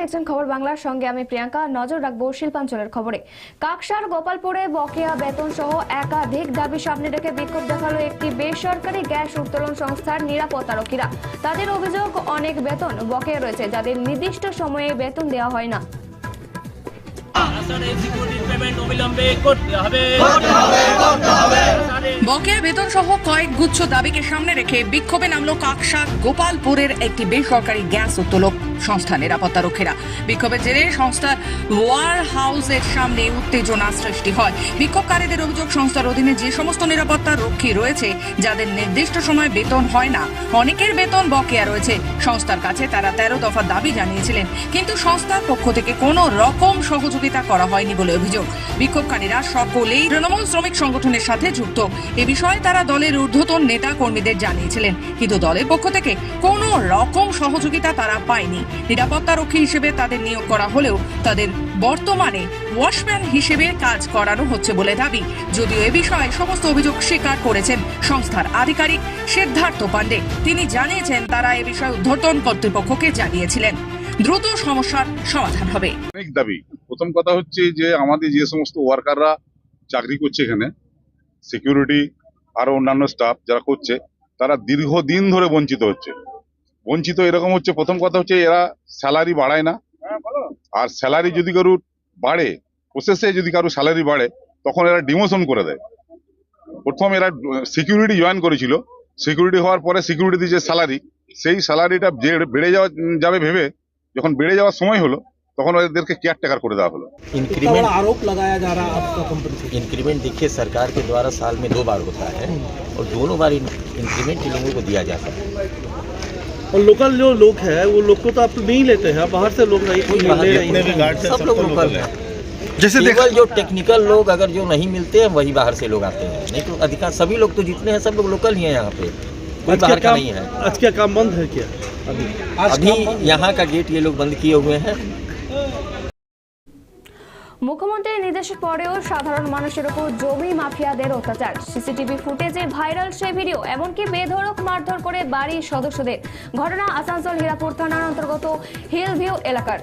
দেখছেন খবর বাংলার সঙ্গে। আমি প্রিয়াঙ্কা, নজর রাখব শিল্পাঞ্চলের খবরে। কাকসার গোপালপুরে বকেয়া বেতন সহ একাধিক দাবি সামনে রেখে বিক্ষোভ দেখাল একটি বেসরকারি গ্যাস উত্তোলন সংস্থার নিরাপত্তারক্ষীরা তাদের অভিযোগ, অনেক বেতন বকেয়া রয়েছে, যাদের নির্দিষ্ট সময়ে বেতন দেওয়া হয় না। বকেয়া বেতন সহ কয়েক গুচ্ছ দাবিকে সামনে রেখে বিক্ষোভে নামলো কাকসা গোপালপুরের একটি বেসরকারি গ্যাস উত্তোলক। সংস্থা নিরাপত্তারক্ষীরা বিক্ষোভের জেরে সংস্থার ওয়ার হাউসের সামনে উত্তেজনা সৃষ্টি হয়। বিক্ষোভকারীদের অভিযোগ, সংস্থার অধীনে যে সমস্ত নিরাপত্তা রক্ষী রয়েছে, যাদের নির্দিষ্ট সময় বেতন হয় না, অনেকের বেতন বকেয়া রয়েছে। সংস্থার কাছে তারা তেরো দফা দাবি জানিয়েছিলেন, কিন্তু সংস্থার পক্ষ থেকে কোনো রকম সহযোগিতা করা হয়নি বলে অভিযোগ। বিক্ষোভকারীরা সকলেই তৃণমূল শ্রমিক সংগঠনের সাথে যুক্ত। এ বিষয়ে তারা দলের ঊর্ধ্বতন নেতা কর্মীদের জানিয়েছিলেন, কিন্তু দলের পক্ষ থেকে কোনো রকম সহযোগিতা তারা পায়নি। নিরাপত্তারক্ষী হিসেবে তাদের নিয়োগ করা হলেও তাদের বর্তমানে ওয়াশম্যান হিসেবে কাজ করানো হচ্ছে বলে দাবি। যদিও এ বিষয়ে সমস্ত অভিযোগ স্বীকার করেছেন সংস্থার আধিকারিক সিদ্ধার্থ পান্ডে তিনি জানিয়েছেন, তারা এ বিষয়ে ঊর্ধ্বতন কর্তৃপক্ষকে জানিয়েছিলেন। দ্রুত সমস্যার সমাধান হবে। অনেক দাবি। প্রথম কথা হচ্ছে যে, আমাদের যে সমস্ত ওয়ার্কাররা চাকরি করছে এখানে, সিকিউরিটি, আরও অন্যান্য স্টাফ যারা করছে, তারা দীর্ঘদিন ধরে বঞ্চিত হচ্ছে। বঞ্চিত এরকম হচ্ছে প্রথম কথা হচ্ছে এরা স্যালারি বাড়ায় না আর স্যালারি যদি কারুর বাড়ে প্রসেসে যদি কারো স্যালারি বাড়ে তখন এরা ডিমোশন করে দেয় প্রথম এরা সিকিউরিটি জয়েন করেছিল সিকিউরিটি হওয়ার পরে সিকিউরিটি যে স্যালারি সেই স্যালারিটা বেড়ে যাওয়া যাবে ভেবে যখন বেড়ে যাওয়ার সময় হলো তখন এদেরকে কেয়ারটেকার করে দেওয়া হলো इतना इंक्रीमेंट बड़ा आरोप लगाया जा रहा है आपका कंपनी से इंक्रीमेंट देखिए सरकार के द्वारा साल में दो बार होता है और दोनों बार इंक्रीमेंट इन लोगों को दिया जाता है और लोकल जो लोग हैं वो लोग को तो आप नहीं लेते हैं बाहर से लोग नहीं सब लोग लोकल है। जैसे देखा जो टेक्निकल लोग अगर जो नहीं मिलते हैं वही बाहर से लोग आते हैं। नहीं तो अधिकांश सभी लोग तो जितने हैं सब लोग लोकल ही हैं यहाँ पे। कोई बाहर का नहीं है। आज क्या काम बंद है क्या? अभी अभी यहाँ का गेट ये लोग बंद किए हुए हैं। মুখ্যমন্ত্রীর নির্দেশের পরেও সাধারণ মানুষের উপর জমি মাফিয়াদের অত্যাচার। সিসিটিভি ফুটেজে ভাইরাল সেই ভিডিও, এমনকি বেধরক মারধর করে বাড়ির সদস্যদের। ঘটনা আসানসোল, হীরাপুর থানার অন্তর্গত হিল ভিউ এলাকার।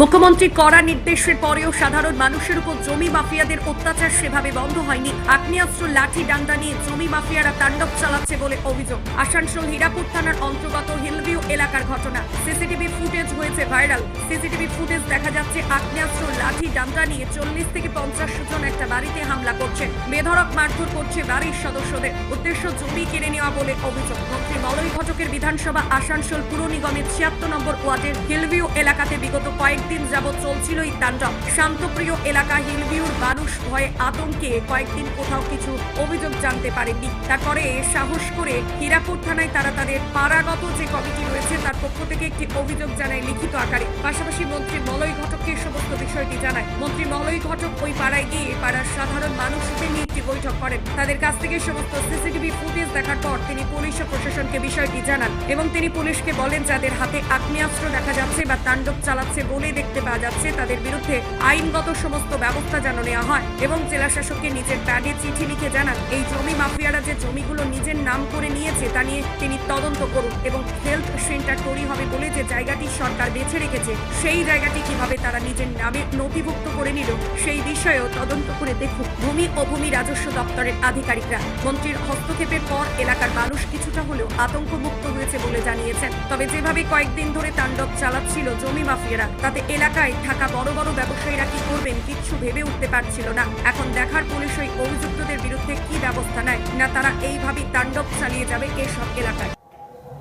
মুখ্যমন্ত্রী কড়া নির্দেশের পরেও সাধারণ মানুষের উপর জমি মাফিয়াদের অত্যাচার সেভাবে বন্ধ হয়নি। আগ্নেয়াস্ত্র লাঠি, ডান্ডা নিয়ে জমি মাফিয়ারা তাণ্ডব চালাচ্ছে বলে অভিযোগ। আসানসোল, হীরাপুর থানার অন্তর্গত হিলভিউ এলাকার ঘটনা। সিসিটিভি ফুটেজ হয়েছে ভাইরাল। সিসিটিভি ফুটেজ দেখা যাচ্ছে আগ্নেয়াস্ত্র লাঠি, ডান্ডা নিয়ে চল্লিশ থেকে পঞ্চাশ জন একটা বাড়িতে হামলা করছে। বেধড়ক মারধর করছে বাড়ির সদস্যদের। উদ্দেশ্য জমি কেড়ে নেওয়া বলে অভিযোগ। মন্ত্রী মলয় ঘটকের বিধানসভা আসানসোল পুর নিগমের ছিয়াত্তর নম্বর ওয়ার্ডের হিলভিউ এলাকাতে বিগত কয়েকদিন যাবৎ চলছিল এই তাণ্ডব। শান্তপ্রিয় এলাকা হিলভিউর মানুষ ভয়ে আতঙ্কে কয়েকদিন কোথাও কিছু অভিযোগ জানতে পারেননি। তারপরে সাহস করে হীরাপুর থানায় তারা তাদের পাড়াগত যে কমিটি রয়েছে, তার পক্ষ থেকে একটি অভিযোগ জানায় লিখিত আকারে। পাশাপাশি মন্ত্রী মলয় ঘটককে সমস্ত বিষয়টি জানায়। মন্ত্রী মলয় ঘটক ওই পাড়ায় গিয়ে পাড়ার সাধারণ মানুষদের নিয়ে একটি বৈঠক করেন। তাদের কাছ থেকে সমস্ত সিসিটিভি ফুটেজ দেখার পর তিনি পুলিশ ও প্রশাসনকে বিষয়টি জানান এবং তিনি পুলিশকে বলেন, যাদের হাতে আগ্নেয়াস্ত্র দেখা যাচ্ছে বা তাণ্ডব চালাচ্ছে বলে দেখতে পাওয়া যাচ্ছে, তাদের বিরুদ্ধে আইনগত সমস্ত ব্যবস্থা যেন নেওয়া হয় এবং জেলা শাসককে নিজের প্যাডে চিঠি লিখে জানান, এই জমি মাফিয়ারা যে জমিগুলো নিজের নাম করে নিয়েছে তা নিয়ে তিনি তদন্ত করুন এবং হেলথ সেন্টার তৈরি হবে বলে যে জায়গাটি সরকার বেছে রেখেছে, সেই জায়গাটি কীভাবে তারা নিজের নামে নথিভুক্ত করে নিল, সেই বিষয়েও তদন্ত করে দেখুক ভূমি ও ভূমি রাজস্ব দপ্তরের আধিকারিকরা, মন্ত্রীর হস্তক্ষেপের পর এলাকার মানুষ কিছুটা হলেও আতঙ্কমুক্ত হয়েছে বলে জানিয়েছেন। তবে যেভাবে কয়েকদিন ধরে তাণ্ডব চালাচ্ছিল জমি মাফিয়ারা, তাতে এলাকায় থাকা বড় বড় ব্যবসায়ীরা কি করবেন কিচ্ছু ভেবে উঠতে পারছিল না। এখন দেখার পুলিশ ওই অভিযুক্তদের বিরুদ্ধে কি ব্যবস্থা নেয়, না তারা এইভাবেই তাণ্ডব চালিয়ে যাবে এসব এলাকায়।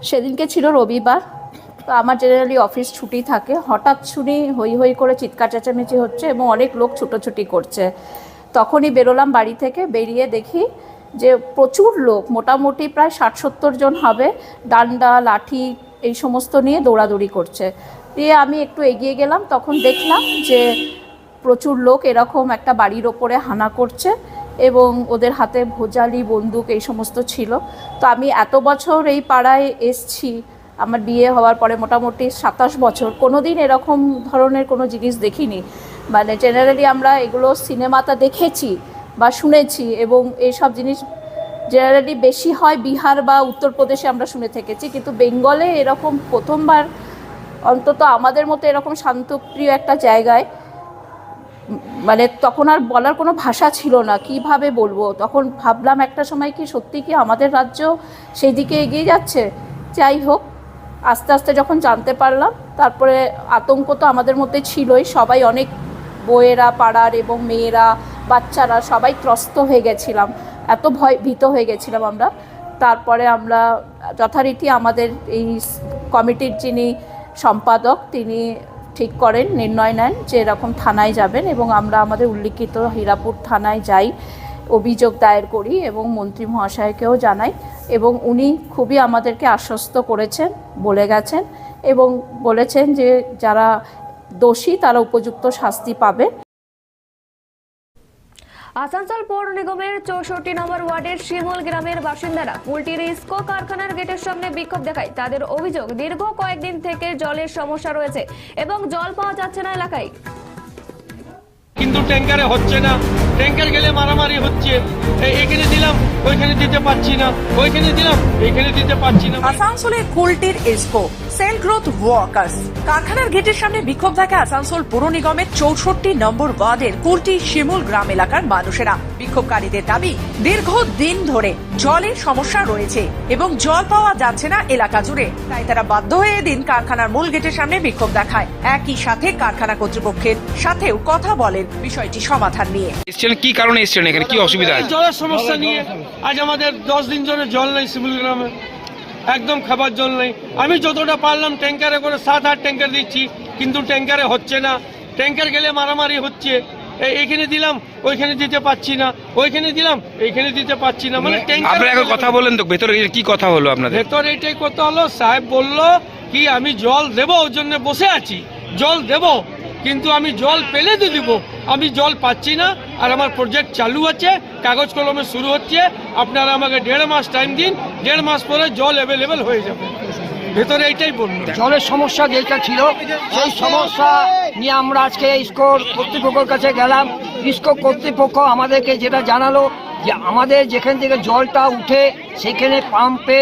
সেদিনকে ছিল রবিবার, তো আমার জেনারেলি অফিস ছুটি থাকে। হঠাৎ শুনি হই হই করে চিৎকার চেঁচামেচি হচ্ছে এবং অনেক লোক ছুটোছুটি করছে। তখনই বেরোলাম বাড়ি থেকে, বেরিয়ে দেখি যে প্রচুর লোক, মোটামুটি প্রায় ষাট সত্তর জন হবে, ডান্ডা, লাঠি এই সমস্ত নিয়ে দৌড়াদৌড়ি করছে। দিয়ে আমি একটু এগিয়ে গেলাম, তখন দেখলাম যে প্রচুর লোক এরকম একটা বাড়ির ওপরে হানা করছে। এবং ওদের হাতে ভোজালি, বন্দুক এই সমস্ত ছিল। তো আমি এত বছর এই পাড়ায় এসছি। আমার বিয়ে হওয়ার পরে মোটামুটি সাতাশ বছর। কোনো দিন এরকম ধরনের কোনো জিনিস দেখিনি। মানে জেনারেলি আমরা এগুলো সিনেমাতে দেখেছি বা শুনেছি এবং এইসব জিনিস জেনারেলি বেশি হয় বিহার বা উত্তরপ্রদেশে আমরা শুনে থেকেছি। কিন্তু বেঙ্গলে এরকম প্রথমবার অন্তত আমাদের মতো এরকম শান্তপ্রিয় একটা জায়গায় মানে তখন আর বলার কোনো ভাষা ছিল না, কীভাবে বলব? তখন ভাবলাম একটা সময় কি সত্যি কি আমাদের রাজ্য সেই দিকে এগিয়ে যাচ্ছে? যাই হোক, আস্তে আস্তে যখন জানতে পারলাম, তারপরে আতঙ্ক তো আমাদের মধ্যে ছিলই, সবাই অনেক বইয়েরা পাড়ার এবং মেয়েরা, বাচ্চারা সবাই ত্রস্ত হয়ে গেছিলাম, এত ভয়, ভীত হয়ে গেছিলাম আমরা। তারপরে আমরা যথারীতি আমাদের এই কমিটির যিনি সম্পাদক, তিনি ঠিক করেন, নির্ণয় নেন যে এরকম থানায় যাবেন এবং আমরা আমাদের উল্লিখিত হীরাপুর থানায় যাই, অভিযোগ দায়ের করি এবং মন্ত্রী মহাশয়কেও জানাই এবং উনি খুবই আমাদেরকে আশ্বস্ত করেছেন, বলে গেছেন এবং বলেছেন যে যারা দোষী তারা উপযুক্ত শাস্তি পাবে। আসানসোল পৌর নিগমের চৌষট্টি নম্বর ওয়ার্ডের শিমুল গ্রামের বাসিন্দারা পুলটির ইস্কো কারখানার গেটের সামনে বিক্ষোভ দেখায়। তাদের অভিযোগ, দীর্ঘ কয়েকদিন থেকে জলের সমস্যা রয়েছে এবং জল পাওয়া যাচ্ছে না এলাকায়। কিন্তু ট্যাঙ্কারে হচ্ছে না। ট্যাঙ্কার গেলে মারামারি হচ্ছে। এখানে দিলাম। ওইখানে দিতে পারছি না, ওইখানে দিলাম, এখানে দিতে পারছি না। আসানসোলে কুলটির এসকো সেল গ্রোথ ওয়ার্কার্স কারখানার গেটের সামনে বিক্ষোভ থাকে আসানসোল পুর নিগমের চৌষট্টি নম্বর ওয়ার্ডের কুলটি শিমুল গ্রাম এলাকার মানুষেরা। বিক্ষোভকারীদের দাবি দীর্ঘ দিন ধরে জলের সমস্যা রয়েছে এবং জল পাওয়া যাচ্ছে না এলাকা জুড়ে। তাই তারা বাধ্য হয়ে এদিন কারখানার মূল গেটের সামনে বিক্ষোভ দেখায়। একই সাথে কারখানা কর্তৃপক্ষের সাথেও কথা বলেন বিষয়টি সমাধান নিয়ে। এসছেন কি কারণে এসছেন এখানে? কি অসুবিধা জলের সমস্যা নিয়ে আজ আমাদের দশ দিন ধরে জল নেই শিমুল গ্রামে। একদম খাবার জল নেই। আমি যতটা পারলাম ট্যাঙ্কারে করে সাত আট ট্যাঙ্কার দিচ্ছি কিন্তু ট্যাঙ্কারে হচ্ছে না। ট্যাঙ্কার গেলে মারামারি হচ্ছে। এইখানে দিলাম ওইখানে দিতে পারছি না ওইখানে দিলাম এইখানে দিতে পারছি না। মানে আপনারা এখন কথা বলেন তো ভেতরে কি কথা হলো আপনাদের? ভেতর এটাই করতে হলো সাহেব বলল কি আমি জল দেব ওর জন্য বসে আছি জল দেব কিন্তু আমি জল পেলে তো দিব আমি জল পাচ্ছি না আর আমার প্রজেক্ট চালু আছে কাগজ কলমে শুরু হচ্ছে আপনারা আমাকে দেড় মাস টাইম দিন দেড় মাস পরে জল অ্যাভেলেবেল হয়ে যাবে। ভেতরে এইটাই বলল। জলের সমস্যা যেটা ছিল সেই সমস্যা নিয়ে আমরা আজকে ইস্কোর কর্তৃপক্ষের কাছে গেলাম। ইস্কো কর্তৃপক্ষ আমাদেরকে যেটা জানালো যে আমাদের যেখান থেকে জলটা উঠে সেখানে পাম্পে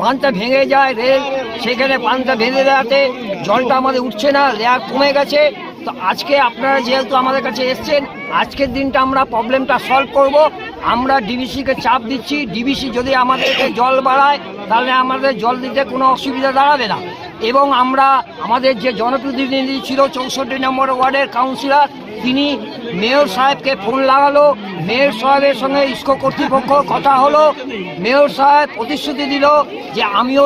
বাঁধটা ভেঙে যায় রেল সেখানে বাঁধটা ভেঙে দেওয়াতে জলটা আমাদের উঠছে না লেয়ার কমে গেছে। তো আজকে আপনারা যেহেতু আমাদের কাছে এসছেন, আজকের দিনটা আমরা প্রবলেমটা সলভ করব। আমরা ডিবিসিকে চাপ দিচ্ছি। ডিবিসি যদি আমাদেরকে জল বাড়ায়, তাহলে আমাদের জল দিতে কোনো অসুবিধা দাঁড়াবে না। এবং আমরা আমাদের যে জনপ্রতিনিধি ছিল চৌষট্টি নম্বর ওয়ার্ডের কাউন্সিলর, তিনি মেয়র সাহেবকে ফোন লাগালো। মেয়র সাহেবের সঙ্গে ইস্কো কর্তৃপক্ষ কথা হলো। মেয়র সাহেব প্রতিশ্রুতি দিল যে আমিও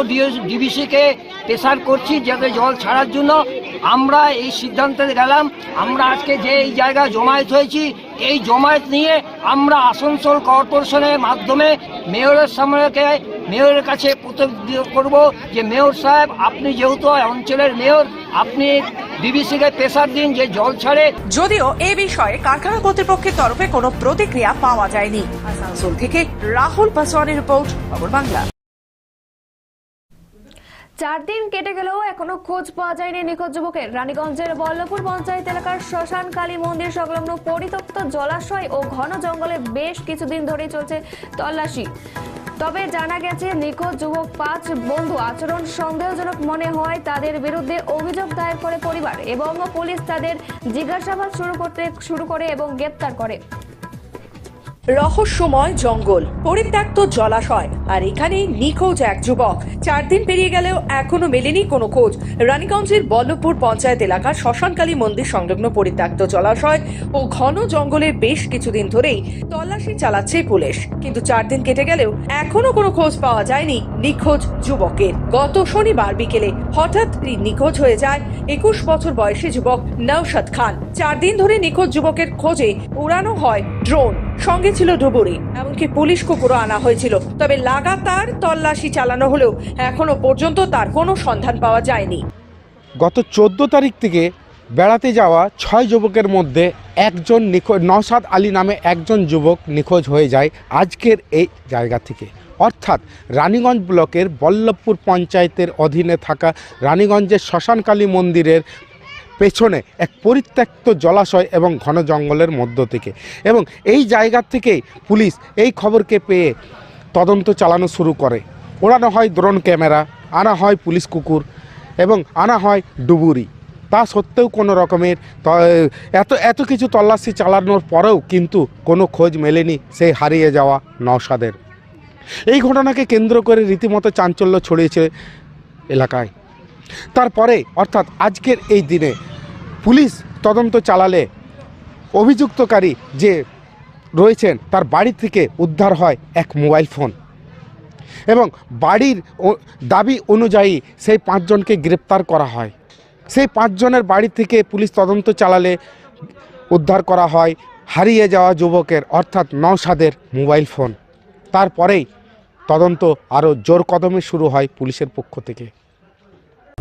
ডিবিসিকে প্রেশার করছি যাতে জল ছাড়ার জন্য। আমরা এই সিদ্ধান্তে গেলাম, আমরা আজকে যে এই জায়গায় জমায়েত হয়েছি, এই জমায়েত নিয়ে আমরা আসানসোল কর্পোরেশনের মাধ্যমে মেয়রের সামনে মেয়রের কাছে করব যে মেয়র সাহেব, আপনি যেহেতু অঞ্চলের মেয়র, আপনি ডিবিসিকে প্রেসার দিন যে জল ছাড়ে। যদিও এ বিষয়ে কারখানা কর্তৃপক্ষের তরফে কোনো প্রতিক্রিয়া পাওয়া যায়নি। আসানসোল থেকে রাহুল পাসওয়ানের রিপোর্ট, খবর বাংলা। চার দিন কেটে গেলেও এখনও খোঁজ পাওয়া যায়নি নিখোঁজ যুবকের। রানীগঞ্জের বল্লভপুর পঞ্চায়েত এলাকার শ্মশান কালী মন্দির সংলগ্ন পরিত্যক্ত জলাশয় ও ঘন জঙ্গলে বেশ কিছুদিন ধরেই চলছে তল্লাশি। তবে জানা গেছে, নিখোঁজ যুবক পাঁচ বন্ধু আচরণ সন্দেহজনক মনে হয় তাদের বিরুদ্ধে অভিযোগ দায়ের করে পরিবার এবং পুলিশ তাদের জিজ্ঞাসাবাদ শুরু করতে শুরু করে এবং গ্রেপ্তার করে। রহস্যময় জঙ্গল, পরিত্যক্ত জলাশয় আর এখানে নিখোঁজ এক যুবক। চার দিন পেরিয়ে গেলেও এখনও মেলেনি কোনো খোঁজ। রানীগঞ্জের বল্লভপুর পঞ্চায়েত এলাকার শ্মশানকালী মন্দির সংলগ্ন পরিত্যক্ত জলাশয় ও ঘন জঙ্গলের বেশ কিছুদিন ধরেই তল্লাশি চালাচ্ছে পুলিশ। কিন্তু চার দিন কেটে গেলেও এখনও কোনো খোঁজ পাওয়া যায়নি নিখোঁজ যুবকের। গত শনিবার বিকেলে হঠাৎ নিখোঁজ হয়ে যায় একুশ বছর বয়সী যুবক নৌশাদ খান। চার দিন ধরে নিখোঁজ যুবকের খোঁজে উড়ানো হয় ড্রোন, সঙ্গে ছিল ডুবুরি, এমনকি পুলিশ কুকুরও আনা হয়েছিল। তবে লাগাতার তল্লাশি চালানো হলেও এখনও পর্যন্ত তার কোনো সন্ধান পাওয়া যায়নি। গত চোদ্দ তারিখ থেকে বেড়াতে যাওয়া ছয় যুবকের মধ্যে একজন নিখোঁজ, নওশাদ আলী নামে একজন যুবক নিখোঁজ হয়ে যায় আজকের এই জায়গা থেকে। অর্থাৎ রানীগঞ্জ ব্লকের বল্লভপুর পঞ্চায়েতের অধীনে থাকা রানীগঞ্জের শ্মশানকালী মন্দিরের পেছনে এক পরিত্যক্ত জলাশয় এবং ঘন জঙ্গলের মধ্য থেকে। এবং এই জায়গা থেকেই পুলিশ এই খবরকে পেয়ে তদন্ত চালানো শুরু করে। ওড়ানো হয় ড্রোন ক্যামেরা আনা হয় পুলিশ কুকুর এবং আনা হয় ডুবুরি। তা সত্ত্বেও কোনো রকমের এত এত কিছু তল্লাশি চালানোর পরেও কিন্তু কোনো খোঁজ মেলেনি সেই হারিয়ে যাওয়া নওশাদের। এই ঘটনাকে কেন্দ্র করে রীতিমতো চাঞ্চল্য ছড়িয়েছে এলাকায়। তারপরে, অর্থাৎ আজকের এই দিনে পুলিশ তদন্ত চালালে অভিযুক্তকারী যে রয়েছেন, তার বাড়ি থেকে উদ্ধার হয় এক মোবাইল ফোন। এবং বাড়ির দাবি অনুযায়ী সেই পাঁচজনকে গ্রেপ্তার করা হয়। সেই পাঁচজনের বাড়ি থেকে পুলিশ তদন্ত চালালে উদ্ধার করা হয় হারিয়ে যাওয়া যুবকের, অর্থাৎ নওশাদের মোবাইল ফোন। তারপরেই তদন্ত আরও জোর কদমে শুরু হয় পুলিশের পক্ষ থেকে।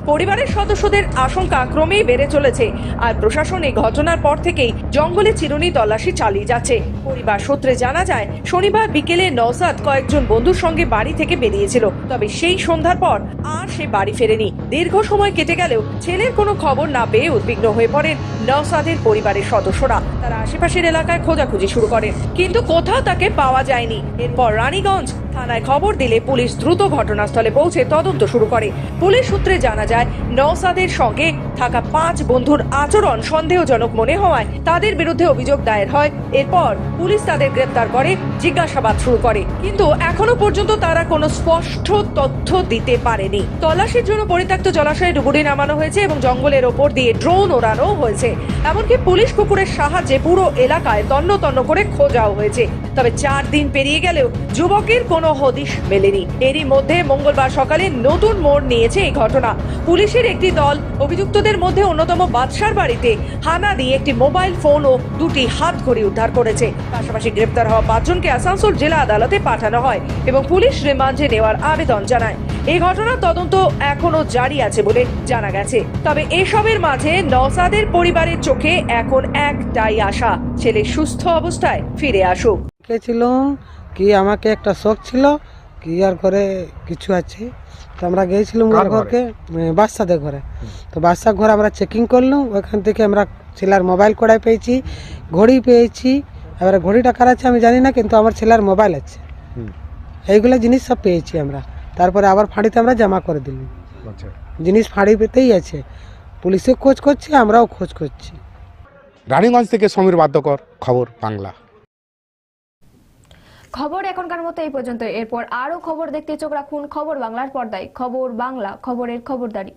পরিবারের সদস্যদের আশঙ্কা ক্রমেই বেড়ে চলেছে। আর প্রশাসন এই ঘটনার পর থেকেই জঙ্গলে চিরুনি তল্লাশি চালিয়ে যাচ্ছে। পরিবার সূত্রে জানা যায়, শনিবার বিকেলে নওসাদ কয়েকজন বন্ধুর সঙ্গে বাড়ি থেকে বেরিয়েছিল। তবে সেই সন্ধ্যার পর আর সে বাড়ি ফেরেনি। দীর্ঘ সময় কেটে গেলেও ছেলের কোনো খবর না পেয়ে উদ্বিগ্ন হয়ে পড়েন নওসাদের পরিবারের সদস্যরা। তারা আশেপাশের এলাকায় খোঁজাখুঁজি শুরু করেন। কিন্তু কোথাও তাকে পাওয়া যায়নি। এরপর রানীগঞ্জ থানায় খবর দিলে পুলিশ দ্রুত ঘটনাস্থলে পৌঁছে তদন্ত শুরু করে। পুলিশ সূত্রে জানা যায়, নওসাদের সঙ্গে থাকা পাঁচ বন্ধুর আচরণ সন্দেহজনক মনে হওয়ায় তাদের বিরুদ্ধে অভিযোগ দায়ের হয়। এরপর পুলিশ তাদের গ্রেপ্তার করে, জিজ্ঞাসাবাদ শুরু করে। কিন্তু এখনও পর্যন্ত তারা কোনো স্পষ্ট তথ্য দিতে পারেনি। তল্লাশির জন্য পরিত্যক্ত জলাশয়ে ডুবুরি নামানো হয়েছে এবং জঙ্গলের ওপর দিয়ে ড্রোন ওড়ানো হয়েছে। এমনকি পুলিশ কুকুরের সাহায্যে পুরো এলাকায় তন্ন তন্ন করে খোঁজাও হয়েছে। তবে চার দিন পেরিয়ে গেলেও যুবকের কোনো হদিশ মেলেনি। এরই মধ্যে মঙ্গলবার সকালে নতুন মোড় নিয়েছে এই ঘটনা। পুলিশের একটি দল অভিযুক্তদের মধ্যে অন্যতম বাদশার বাড়িতে হানা দিয়ে একটি মোবাইল ফোন ও দুটি হাত ঘড়ি উদ্ধার করেছে। পাশাপাশি গ্রেপ্তার হওয়া পাঁচজনকে আসানসোল জেলা আদালতে পাঠানো হয় এবং পুলিশ রিমান্ডে নেওয়ার আবেদন জানায়। এই ঘটনার তদন্ত এখনও জারি আছে বলে জানা গেছে। তবে এসবের মাঝে নওসাদের পরিবারের চোখে এখন একটাই আশা ছেলে সুস্থ অবস্থায় ফিরে আসুক। গেছিলাম কি আমাকে একটা শখ ছিল? কি আর ঘরে কিছু আছে? তো আমরা গিয়েছিলাম ওর ঘরকে বাদশাদের ঘরে। তো বাদশাহ ঘরে আমরা চেকিং করলাম ওখান থেকে আমরা ছেলের মোবাইল কড়াই পেয়েছি ঘড়ি পেয়েছি। এবার ঘড়িটা কার আছে আমি জানি না কিন্তু আমার ছেলের মোবাইল আছে। এইগুলো জিনিস সব পেয়েছি আমরা। তারপরে আবার ফাঁড়িতে আমরা জমা করে দিলাম। জিনিস ফাঁড়ি পেতেই আছে। পুলিশে খোঁজ করছে আমরাও খোঁজ করছি। রানীগঞ্জ থেকে সমীর বাদ্যকর খবর বাংলা। খবর এখনকার মতো এই পর্যন্ত। এরপর আরও খবর দেখতে চোখ রাখুন খবর বাংলার পর্দায়। খবর বাংলা খবরের খবরদারি।